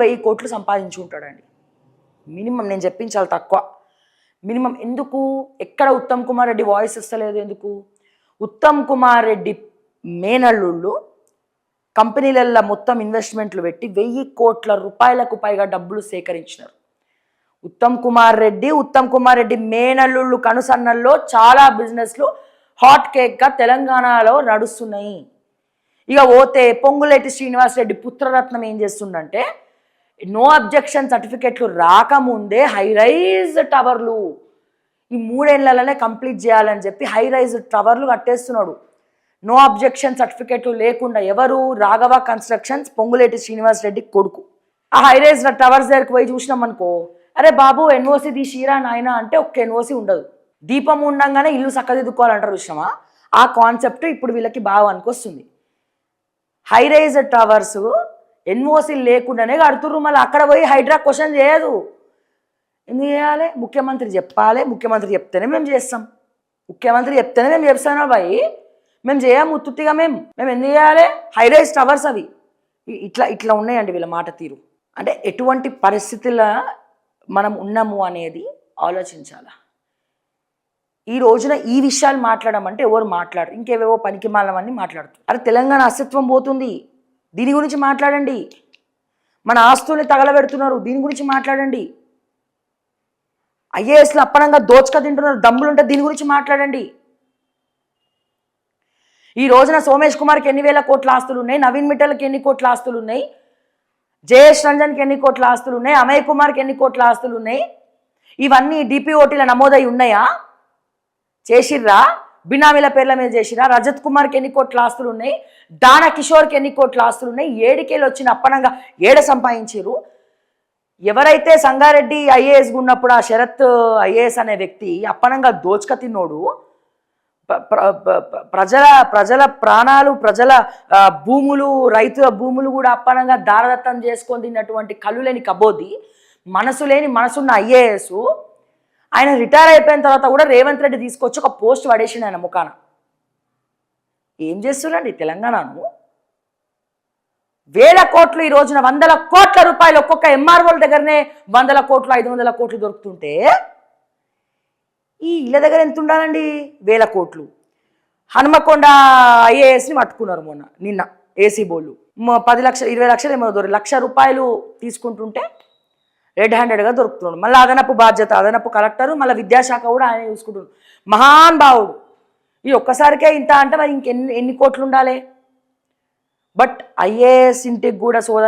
వెయ్యి కోట్లు సంపాదించుకుంటాడండి మినిమం నేను చెప్పించాలి తక్కువ. మినిమం ఎందుకు? ఎక్కడ ఉత్తమ్ కుమార్ రెడ్డి వాయిస్ ఇస్తలేదు ఎందుకు? ఉత్తమ్ కుమార్ రెడ్డి మేనల్లుళ్ళు కంపెనీలల్లో మొత్తం ఇన్వెస్ట్మెంట్లు పెట్టి వెయ్యి కోట్ల రూపాయలకు పైగా డబ్బులు సేకరించినారు. ఉత్తమ్ కుమార్ రెడ్డి ఉత్తమ్ కుమార్ రెడ్డి మేనల్లుళ్ళు కనుసన్నల్లో చాలా బిజినెస్లు హాట్ కేక్గా తెలంగాణలో నడుస్తున్నాయి. ఇక పోతే పొంగులేటి శ్రీనివాస్ రెడ్డి పుత్రరత్నం ఏం చేస్తుండంటే నో అబ్జెక్షన్ సర్టిఫికెట్లు రాకముందే హై రైజ్ టవర్లు ఈ మూడేళ్ళలోనే కంప్లీట్ చేయాలని చెప్పి హై రైజ్ టవర్లు కట్టేస్తున్నాడు నో అబ్జెక్షన్ సర్టిఫికెట్లు లేకుండా ఎవరు? రాఘవ కన్స్ట్రక్షన్స్ పొంగులేటి శ్రీనివాస్ రెడ్డి కొడుకు. ఆ హై రైజ్ టవర్స్ దగ్గరికి పోయి చూసినాం అనుకో అరే బాబు ఎన్ఓసి తీసిరా నాయన అంటే ఒక్క ఎన్ఓసి ఉండదు. దీపం ఉండంగానే ఇల్లు చక్కదిద్దుకోవాలంటారు విషయమా ఆ కాన్సెప్ట్ ఇప్పుడు వీళ్ళకి బాగా అనుకొస్తుంది హై రైజ్ టవర్స్ ఎన్ఓసి లేకుండానే కడుతుర్రు. మళ్ళీ అక్కడ పోయి హైడ్రా క్వశ్చన్ చేయదు. ఎందుకు చేయాలి? ముఖ్యమంత్రి చెప్పాలి. ముఖ్యమంత్రి చెప్తేనే మేము చేస్తాం. ముఖ్యమంత్రి చెప్తేనే మేము చేస్తాను బాయ్. మేము చేయము ఉత్తుత్తిగా మేము. మేము ఎందుకు చేయాలి? హైరైజ్ టవర్స్ అవి. ఇట్లా ఇట్లా ఉన్నాయండి వీళ్ళ మాట తీరు. అంటే ఎటువంటి పరిస్థితుల మనం ఉన్నాము అనేది ఆలోచించాలా? ఈ రోజున ఈ విషయాలు మాట్లాడమంటే ఎవరు మాట్లాడరు. ఇంకేవేవో పనికి మాలవన్నీ మాట్లాడుతారు అరే తెలంగాణ అస్తిత్వం పోతుంది. దీని గురించి మాట్లాడండి. మన ఆస్తుల్ని తగలబెడుతున్నారు. దీని గురించి మాట్లాడండి. ఐఏఎస్లు అప్పనంగా దోచక తింటున్నారు. దమ్ములుంటే దీని గురించి మాట్లాడండి. ఈ రోజున సోమేష్ కుమార్కి ఎన్ని వేల కోట్ల ఆస్తులు ఉన్నాయి నవీన్ మిట్టల్కి ఎన్ని కోట్ల ఆస్తులు ఉన్నాయి జయేష్ రంజన్కి ఎన్ని కోట్ల ఆస్తులు ఉన్నాయి అమయ్ కుమార్కి ఎన్ని కోట్ల ఆస్తులు ఉన్నాయి ఇవన్నీ డిపిఓటీల నమోదై ఉన్నాయా? చేసిర్రా? బినామీల పేర్ల మీద చేసిరా రజత్ కుమార్కి ఎన్ని కోట్ల ఆస్తులు ఉన్నాయి దాన కిషోర్కి ఎన్ని కోట్ల ఆస్తులు ఉన్నాయి ఏడికేలు వచ్చిన అప్పనంగా ఏడ సంపాదించారు ఎవరైతే సంగారెడ్డి ఐఏఎస్ ఉన్నప్పుడు ఆ శరత్ ఐఏఎస్ అనే వ్యక్తి అప్పనంగా దోచుక తిన్నోడు ప్రజల ప్రజల ప్రాణాలు ప్రజల భూములు రైతుల భూములు కూడా అప్పనంగా దారదత్తం చేసుకొని తిన్నటువంటి కళ్ళు లేని కబోది మనసు లేని మనసున్న ఐఏఎస్ ఆయన రిటైర్ అయిపోయిన తర్వాత కూడా రేవంత్ రెడ్డి తీసుకొచ్చి ఒక పోస్ట్ పడేసిండు ఆయన ముఖాన. ఏం చేస్తున్నాండి తెలంగాణను? వేల కోట్లు ఈ రోజున వందల కోట్ల రూపాయలు ఒక్కొక్క ఎంఆర్ఓల దగ్గరనే వందల కోట్లు ఐదు వందల కోట్లు దొరుకుతుంటే ఈ ఇళ్ళ దగ్గర ఎంత ఉండాలండి? వేల కోట్లు. హనుమకొండ ఐఏఎస్ని పట్టుకున్నారు మొన్న నిన్న ఏసీ బోళ్ళు పది లక్షలు ఇరవై లక్షలు ఏమో దొరికి లక్ష రూపాయలు తీసుకుంటుంటే రెడ్ హ్యాండెడ్గా దొరుకుతున్నాడు. మళ్ళీ అదనపు బాధ్యత అదనపు కలెక్టరు మళ్ళీ విద్యాశాఖ కూడా ఆయన చూసుకుంటున్నాడు మహాన్ భావుడు ఈ ఒక్కసారికే ఇంత అంటే మరి ఇంకెన్ని ఎన్ని కోట్లు ఉండాలి? బట్ ఐఏఎస్ ఇంటికి కూడా సోద